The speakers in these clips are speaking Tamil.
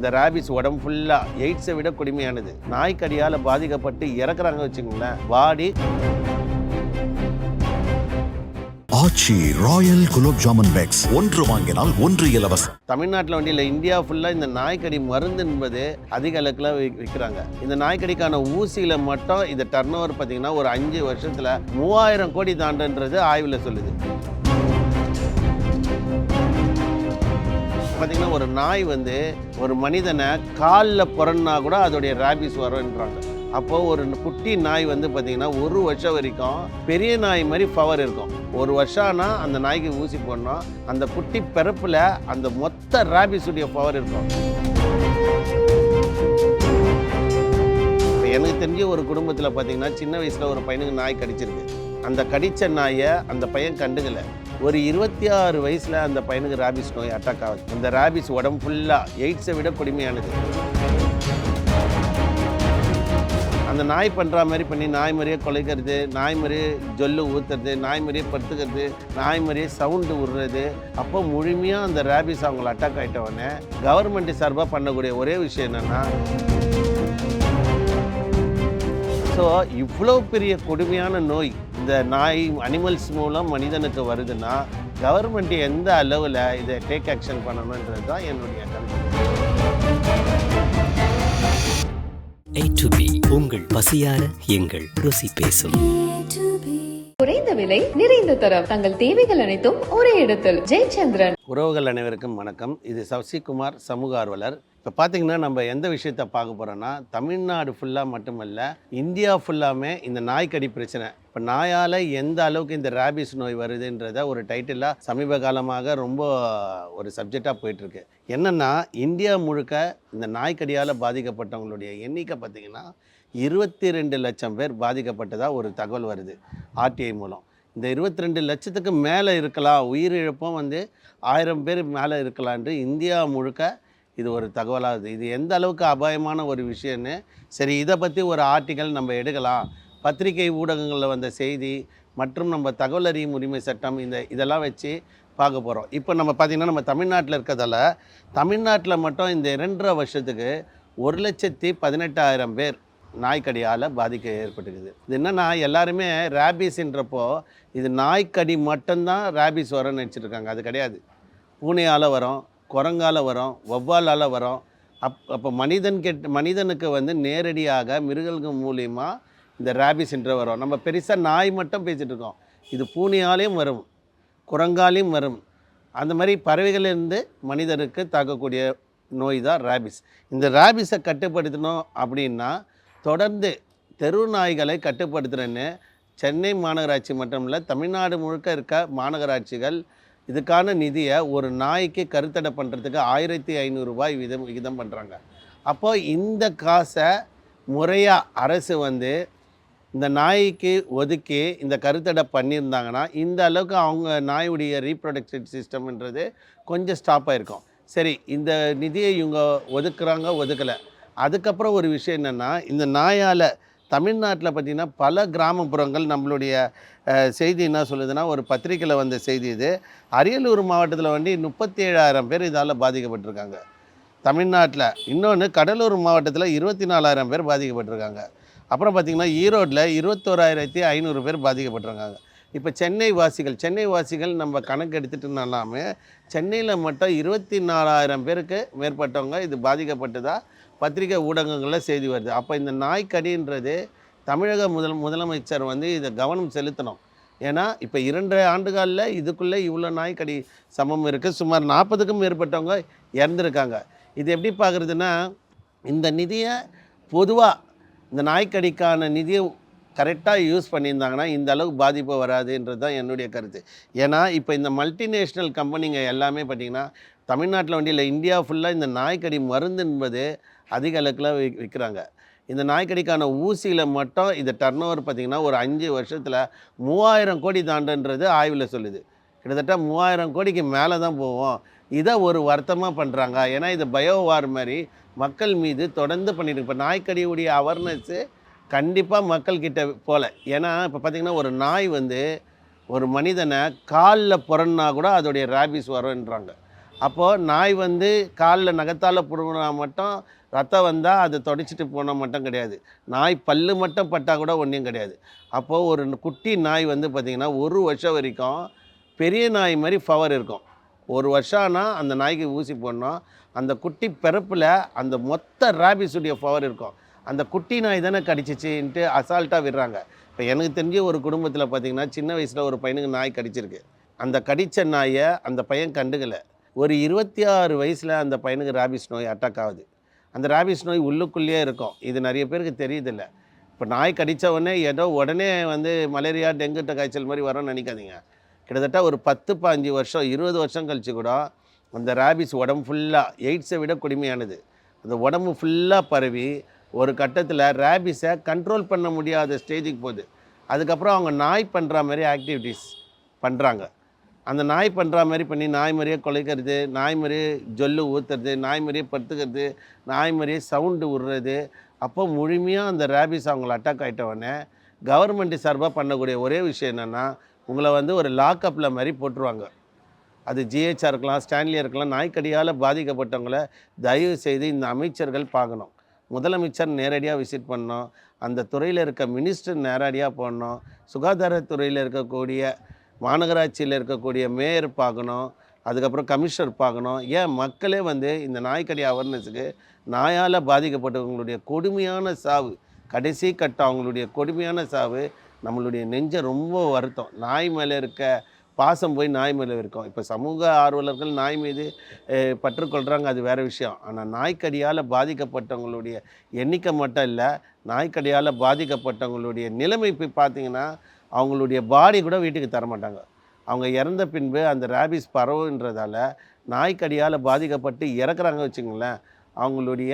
அந்த ரேபிஸ் உடம்பு ஃபுல்லாக எய்ட்ஸை விட கொடுமையானது. நாய்க்கடியால் பாதிக்கப்பட்டு இறக்குறாங்க வச்சுக்கோங்களேன். பாடி ஆச்சி ராயல் குலோப் ஜாமுன் பேக்ஸ். ஒன்று வாங்கினால் ஒன்று இலவசம். தமிழ்நாட்டில் வண்டி இல்லை இந்தியா ஃபுல்லாக இந்த நாய்க்கடி மருந்து என்பது அதிக அளக்கில் விற்கிறாங்க. இந்த நாய்க்கடிக்கான ஊசியில் மட்டும் இந்த டர்ன் ஓவர் பார்த்தீங்கன்னா ஒரு அஞ்சு வருஷத்தில் மூவாயிரம் கோடி தாண்டுன்றது ஆய்வில் சொல்லுது. பார்த்தீங்கன்னா ஒரு நாய் வந்து ஒரு மனிதனை காலில் புறன்னா கூட அதோடைய ரேபிஸ் வரும்ன்றாங்க. அப்போ ஒரு குட்டி நாய் வந்து பார்த்தீங்கன்னா ஒரு வருஷம் வரைக்கும் பெரிய நாய் மாதிரி பவர் இருக்கும். ஒரு வருஷம் ஆனால் அந்த நாய்க்கு ஊசி போடணும். அந்த குட்டி பிறப்பில் அந்த மொத்த ரேபிஸுடைய பவர் இருக்கும். எனக்கு தெரிஞ்ச ஒரு குடும்பத்தில் பார்த்தீங்கன்னா சின்ன வயசில் ஒரு பையனுக்கு நாய் கடிச்சிருக்கு. அந்த கடித்த நாயை அந்த பையன் கண்டுக்கலை. ஒரு இருபத்தி ஆறு வயசில் அந்த பையனுக்கு ராபிஸ் நோய் அட்டாக் ஆகுது. அந்த ராபிஸ் உடம்பு ஃபுல்லாக எய்ட்ஸை விட கொடுமையானது. அந்த நாய் பண்ணுற மாதிரி பண்ணி நாய் மாதிரியே குலைக்கிறது நாய் மாதிரியே ஜொல்லு ஊற்றுறது நாய் மாதிரியே படுத்துக்கிறது நாய் மாதிரியே சவுண்டு விடுறது. அப்போ முழுமையாக அந்த ரேபிஸ் அவங்கள அட்டாக் ஆகிட்டவொடனே கவர்மெண்ட் சார்பாக பண்ணக்கூடிய ஒரே விஷயம் என்னென்னா ஸோ இவ்வளோ பெரிய கொடுமையான நோய் இந்த நாய் அனிமல்ஸ் மூலம் மனிதனுக்கு வருதுன்னா கவர்மெண்ட் எந்த அளவில் இதை டேக் ஆக்ஷன் பண்ணணுன்றது தான் என்னுடைய கருத்து. A to B உங்கள் பசியார எங்கள் ருசி பேசும். குறைந்த விலை நிறைந்த தரம். தங்கள் தேவைகள் அனைத்தும் ஒரே இடத்தில். ஜெயச்சந்திரன். உறவுகள் அனைவருக்கும் வணக்கம். இது சசிகுமார் சமூக ஆர்வலர். இப்போ பார்த்தீங்கன்னா நம்ம எந்த விஷயத்தை பார்க்க போகிறோன்னா தமிழ்நாடு ஃபுல்லாக மட்டுமல்ல இந்தியா ஃபுல்லாமே இந்த நாய்க்கடி பிரச்சனை. இப்போ நாயால் எந்த அளவுக்கு இந்த ரேபிஸ் நோய் வருதுன்றத ஒரு டைட்டிலாக சமீப காலமாக ரொம்ப ஒரு சப்ஜெக்டாக போயிட்டுருக்கு. என்னென்னா இந்தியா முழுக்க இந்த நாய்க்கடியால் பாதிக்கப்பட்டவங்களுடைய எண்ணிக்கை பார்த்திங்கன்னா இருபத்தி ரெண்டு லட்சம் பேர் பாதிக்கப்பட்டதாக ஒரு தகவல் வருது ஆர்டிஐ மூலம். இந்த இருபத்தி ரெண்டு லட்சத்துக்கு மேலே இருக்கலாம் உயிரிழப்பும் வந்து ஆயிரம் பேர் மேலே இருக்கலான்ட்டு இந்தியா முழுக்க இது ஒரு தகவலாகுது. இது எந்த அளவுக்கு அபாயமான ஒரு விஷயம்னு சரி இதை பற்றி ஒரு ஆர்டிக்கல் நம்ம எடுக்கலாம். பத்திரிகை ஊடகங்களில் வந்த செய்தி மற்றும் நம்ம தகவல் அறியும் உரிமை சட்டம் இந்த இதெல்லாம் வச்சு பார்க்க போகிறோம் இப்போ நம்ம பார்த்திங்கன்னா நம்ம தமிழ்நாட்டில் இருக்கிறதால தமிழ்நாட்டில் மட்டும் இந்த இரண்டரை வருஷத்துக்கு ஒரு லட்சத்தி பதினெட்டாயிரம் பேர் நாய்க்கடியால் பாதிக்க ஏற்பட்டுக்குது. இது என்னென்னா எல்லாருமே ரேபிஸ்ன்றப்போ இது நாய்க்கடி மட்டும்தான் ரேபிஸ் வரும்னு நினச்சிட்ருக்காங்க அது கிடையாது. பூனையால் வரும் குரங்கால வரும் வவ்வாலால் வரும். அப் அப்போ மனிதன் கெட் மனிதனுக்கு வந்து நேரடியாக மிருகங்கள் மூலியமாக இந்த ரேபிஸ் என்ற வரும். நம்ம பெருசாக நாய் மட்டும் பேசிகிட்டு இருக்கோம். இது பூனையாலையும் வரும் குரங்காலையும் வரும். அந்த மாதிரி பறவைகளிலிருந்து மனிதனுக்கு தாக்கக்கூடிய நோய் தான் ரேபிஸ் இந்த ரேபிஸை கட்டுப்படுத்தணும் அப்படின்னா தொடர்ந்து தெரு நாய்களை கட்டுப்படுத்துகிறேன்னு சென்னை மாநகராட்சி மட்டும் இல்லை தமிழ்நாடு முழுக்க இருக்க மாநகராட்சிகள் இதுக்கான நிதியை ஒரு நாய்க்கு கருத்தடை பண்ணுறதுக்கு ஆயிரத்தி ஐநூறுரூபாய் விதம் விகிதம் பண்ணுறாங்க அப்போ இந்த காசை முறையாக அரசு வந்து இந்த நாய்க்கு ஒதுக்கி இந்த கருத்தடை பண்ணியிருந்தாங்கன்னா இந்த அளவுக்கு அவங்க நாயுடைய ரீப்ரொடக்ஷன் சிஸ்டம்ன்றது கொஞ்சம் ஸ்டாப் ஆகிருக்கும் சரி இந்த நிதியை இவங்க ஒதுக்குறாங்க ஒதுக்கலை. அதுக்கப்புறம் ஒரு விஷயம் என்னென்னா இந்த நாயால் தமிழ்நாட்டில் பார்த்திங்கன்னா பல கிராமப்புறங்கள் நம்மளுடைய செய்தி என்ன சொல்லுதுன்னா ஒரு பத்திரிக்கையில் வந்த செய்தி இது. அரியலூர் மாவட்டத்தில் வந்து முப்பத்தி ஏழாயிரம் பேர் இதால் பாதிக்கப்பட்டிருக்காங்க. தமிழ்நாட்டில் இன்னொன்று கடலூர் மாவட்டத்தில் இருபத்தி நாலாயிரம் பேர் பாதிக்கப்பட்டிருக்காங்க. அப்புறம் பார்த்திங்கன்னா ஈரோட்டில் இருபத்தோராயிரத்தி ஐநூறு பேர் பாதிக்கப்பட்டிருக்காங்க. இப்போ சென்னை வாசிகள் சென்னை வாசிகள் நம்ம கணக்கு எடுத்துட்டுனாலாமே சென்னையில் மட்டும் இருபத்தி நாலாயிரம் பேருக்கு மேற்பட்டவங்க இது பாதிக்கப்பட்டதாக பத்திரிகை ஊடகங்களில் செய்தி வருது. அப்போ இந்த நாய்க்கடின்றது தமிழக முதல் முதலமைச்சர் வந்து இதை கவனம் செலுத்தணும். ஏன்னா இப்போ இரண்டரை ஆண்டுகாலில் இதுக்குள்ளே இவ்வளோ நாய்க்கடி சமம் இருக்குது சுமார் நாற்பதுக்கும் மேற்பட்டவங்க இறந்துருக்காங்க. இது எப்படி பார்க்குறதுன்னா இந்த நிதியை பொதுவாக இந்த நாய்க்கடிக்கான நிதியை கரெக்டாக யூஸ் பண்ணியிருந்தாங்கன்னா இந்த அளவுக்கு பாதிப்பு வராதுன்றது தான் என்னுடைய கருத்து. ஏன்னா இப்போ இந்த மல்டிநேஷ்னல் கம்பெனிங்க எல்லாமே பார்த்திங்கன்னா தமிழ்நாட்டில் வண்டியில் இந்தியா ஃபுல்லாக இந்த நாய்க்கடி மருந்து என்பது அதிக அளவுக்குல வி விற்கிறாங்க இந்த நாய்க்கடிக்கான ஊசியில் மட்டும் இந்த டர்ன் ஓவர் பார்த்திங்கன்னா ஒரு அஞ்சு வருஷத்தில் மூவாயிரம் கோடி தாண்டுன்றது ஆய்வில் சொல்லுது. கிட்டத்தட்ட மூவாயிரம் கோடிக்கு மேலே தான் போவோம் இதை ஒரு வருத்தமாக பண்ணுறாங்க ஏன்னா இது பயோ வார் மாதிரி மக்கள் மீது தொடர்ந்து பண்ணிட்டு இப்போ நாய்க்கடியுடைய அவேர்னஸ்ஸு கண்டிப்பாக மக்கள்கிட்ட போகல ஏன்னா இப்போ பார்த்திங்கன்னா ஒரு நாய் வந்து ஒரு மனிதனை காலில் புறன்னா கூட அதோடைய ரேபிஸ் வரும்ன்றாங்க. அப்போது நாய் வந்து காலில் நகத்தால் பிடுங்கினா மட்டும் ரத்தம் வந்தால் அது தொடச்சிட்டு போனால் மட்டும் கிடையாது. நாய் பல்லு மட்டும் பட்டால் கூட ஒன்றும் கிடையாது. அப்போது ஒரு குட்டி நாய் வந்து பார்த்திங்கன்னா ஒரு வருஷம் வரைக்கும் பெரிய நாய் மாதிரி பவர் இருக்கும். ஒரு வருஷம் ஆனால் அந்த நாய்க்கு ஊசி போடணும். அந்த குட்டி பிறப்பில் அந்த மொத்த ரேபிஸுடைய பவர் இருக்கும். அந்த குட்டி நாய் தானே கடிச்சிச்சின்ட்டு அசால்ட்டாக விடுறாங்க. இப்போ எனக்கு தெரிஞ்ச ஒரு குடும்பத்தில் பார்த்தீங்கன்னா சின்ன வயசில் ஒரு பையனுக்கு நாய் கடிச்சிருக்கு. அந்த கடித்த நாயை அந்த பையன் கண்டுக்கலை. ஒரு இருபத்தி ஆறு வயசில் அந்த பையனுக்கு ராபிஸ் நோய் அட்டாக் ஆகுது. அந்த ரேபிஸ் நோய் உள்ளுக்குள்ளேயே இருக்கும். இது நிறைய பேருக்கு தெரியுதில்ல. இப்போ நாய் கடித்த உடனே ஏதோ உடனே வந்து மலேரியா டெங்குட்ட காய்ச்சல் மாதிரி வரும்னு நினைக்காதீங்க. கிட்டத்தட்ட ஒரு பத்து பாஞ்சு வருஷம் இருபது வருஷம் கழித்து கூட அந்த ராபிஸ் உடம்பு ஃபுல்லாக எய்ட்ஸை விட கொடுமையானது. அந்த உடம்பு ஃபுல்லாக பரவி ஒரு கட்டத்தில் ரேபிஸை கண்ட்ரோல் பண்ண முடியாத ஸ்டேஜுக்கு போகுது. அதுக்கப்புறம் அவங்க நாய் பண்ணுற மாதிரி ஆக்டிவிட்டீஸ் பண்ணுறாங்க அந்த நாய் பண்ணுற மாதிரி பண்ணி நாய் மாதிரியே குலைக்கிறது நாய் மாதிரியே ஜொல்லு ஊற்றுறது நாய் மாதிரியே படுத்துக்கிறது நாய் மாதிரியே சவுண்டு விடுறது. அப்போ முழுமையாக அந்த ரேபிஸ் அவங்கள அட்டாக் ஆகிட்ட உடனே கவர்மெண்ட் சார்பாக பண்ணக்கூடிய ஒரே விஷயம் என்னென்னா உங்களை வந்து ஒரு லாக்அப்பில் மாதிரி போட்டுருவாங்க. அது ஜிஹெச்ஆர் இருக்கலாம் ஸ்டான்லியாக இருக்கலாம் நாய்க்கடியால் பாதிக்கப்பட்டவங்களை தயவு செய்து இந்த அமைச்சர்கள் பார்க்கணும். முதலமைச்சர் நேரடியாக விசிட் பண்ணணும். அந்த துறையில் இருக்க மினிஸ்டர் நேரடியாக போடணும். சுகாதாரத்துறையில் இருக்கக்கூடிய மாநகராட்சியில் இருக்கக்கூடிய மேயர் பார்க்கணும் அதுக்கப்புறம் கமிஷனர் பார்க்கணும். ஏன் மக்களே வந்து இந்த நாய்க்கடி அவேர்னஸுக்கு நாயால் பாதிக்கப்பட்டவங்களுடைய கொடுமையான சாவு கடைசி கட்டம் அவங்களுடைய கொடுமையான சாவு நம்மளுடைய நெஞ்சை ரொம்ப வருத்தம். நாய் மேலே இருக்க பாசம் போய் நாய் மேலே இருக்கும். இப்போ சமூக ஆர்வலர்கள் நாய் மீது பற்றுக்கொள்கிறாங்க அது வேறு விஷயம். ஆனால் நாய்க்கடியால் பாதிக்கப்பட்டவங்களுடைய எண்ணிக்கை மட்டும் இல்லை நாய்க்கடியால் பாதிக்கப்பட்டவங்களுடைய நிலைமை போய் பார்த்தீங்கன்னா அவங்களுடைய பாடி கூட வீட்டுக்கு தர மாட்டாங்க அவங்க இறந்த பின்பு அந்த ரேபிஸ் பரவுன்றதால நாய்க்கடியால் பாதிக்கப்பட்டு இறக்குறாங்க வச்சுங்களேன் அவங்களுடைய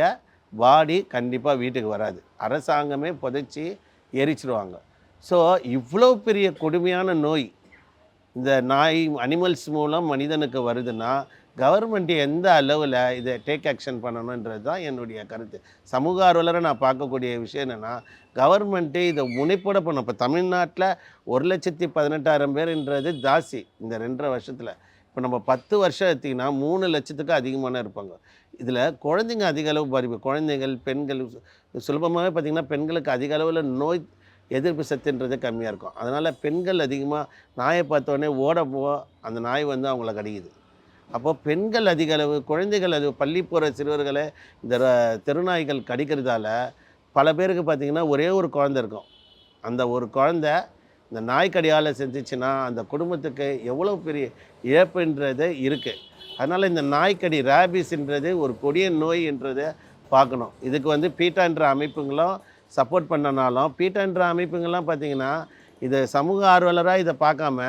பாடி கண்டிப்பாக வீட்டுக்கு வராது. அரசாங்கமே புதைச்சி எரிச்சிருவாங்க. ஸோ இவ்வளோ பெரிய கொடுமையான நோய் இந்த நாய் அனிமல்ஸ் மூலம் மனிதனுக்கு வருதுன்னா கவர்மெண்ட் எந்த அளவில் இதை டேக் ஆக்ஷன் பண்ணணுன்றது தான் என்னுடைய கருத்து. சமூக ஆர்வலரை நான் பார்க்கக்கூடிய விஷயம் என்னென்னா கவர்மெண்ட்டு இதை முனைப்போட பண்ணும் இப்போ தமிழ்நாட்டில் ஒரு லட்சத்தி பதினெட்டாயிரம் பேர்ன்றது ஜாஸ்தி இந்த ரெண்டரை வருஷத்தில். இப்போ நம்ம பத்து வருஷம் எடுத்திங்கன்னா மூணு லட்சத்துக்கு அதிகமான இருப்பாங்க. இதில் குழந்தைங்க அதிக அளவு பாதிப்பு. குழந்தைகள் பெண்கள் சுலபமாகவே பார்த்திங்கன்னா பெண்களுக்கு அதிக அளவில் நோய் எதிர்ப்பு சத்துன்றது கம்மியாக இருக்கும். அதனால் பெண்கள் அதிகமாக நாயை பார்த்தோன்னே ஓட போ அந்த நாய் வந்து அவங்கள கடிக்குது. அப்போ பெண்கள் அதிக அளவு குழந்தைகள் அது பள்ளி போகிற சிறுவர்களை இந்த ர- தெருநாய்கள் கடிக்கிறதால பல பேருக்கு பார்த்திங்கன்னா ஒரே ஒரு குழந்தை இருக்கும். அந்த ஒரு குழந்தை இந்த நாய்க்கடியால் செஞ்சிச்சுன்னா அந்த குடும்பத்துக்கு எவ்வளோ பெரிய இழப்புன்றது இருக்குது அதனால் இந்த நாய்க்கடி ரேபிஸ்ன்றது ஒரு கொடிய நோய் என்றதை பார்க்கணும். இதுக்கு வந்து பீட்டான்ற அமைப்புங்களும் சப்போர்ட் பண்ணனாலும் பீட்டான்ற அமைப்புங்கள்லாம் பார்த்திங்கன்னா இது சமூக ஆர்வலராக இதை பார்க்காம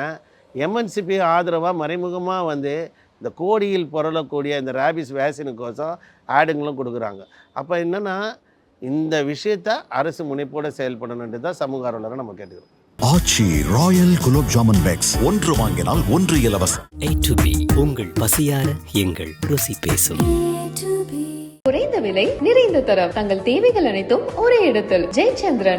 எம்என்சிபி ஆதரவாக மறைமுகமாக வந்து இந்த கோடியில் புரளக்கூடிய இந்த ரேபிஸ் வேக்சினுக்கோசம் ஆடுங்களும் கொடுக்குறாங்க. அப்போ என்னென்னா இந்த விஷயத்த அரசு முனைப்போடு செயல்படணுன்றது தான் சமூக ஆர்வலரை நம்ம கேட்டுக்கிறோம். Aachi royal gulab jamun packs. ஒன்று வாங்கினால் ஒன்று இலவசம். ஏ டு பி உங்கள் பசியார எங்கள் ருசி பேசும். குறைந்த விலை நிறைந்த தரம். தங்கள் தேவைகள் அனைத்தும் ஒரே இடத்தில். ஜெயச்சந்திரன்.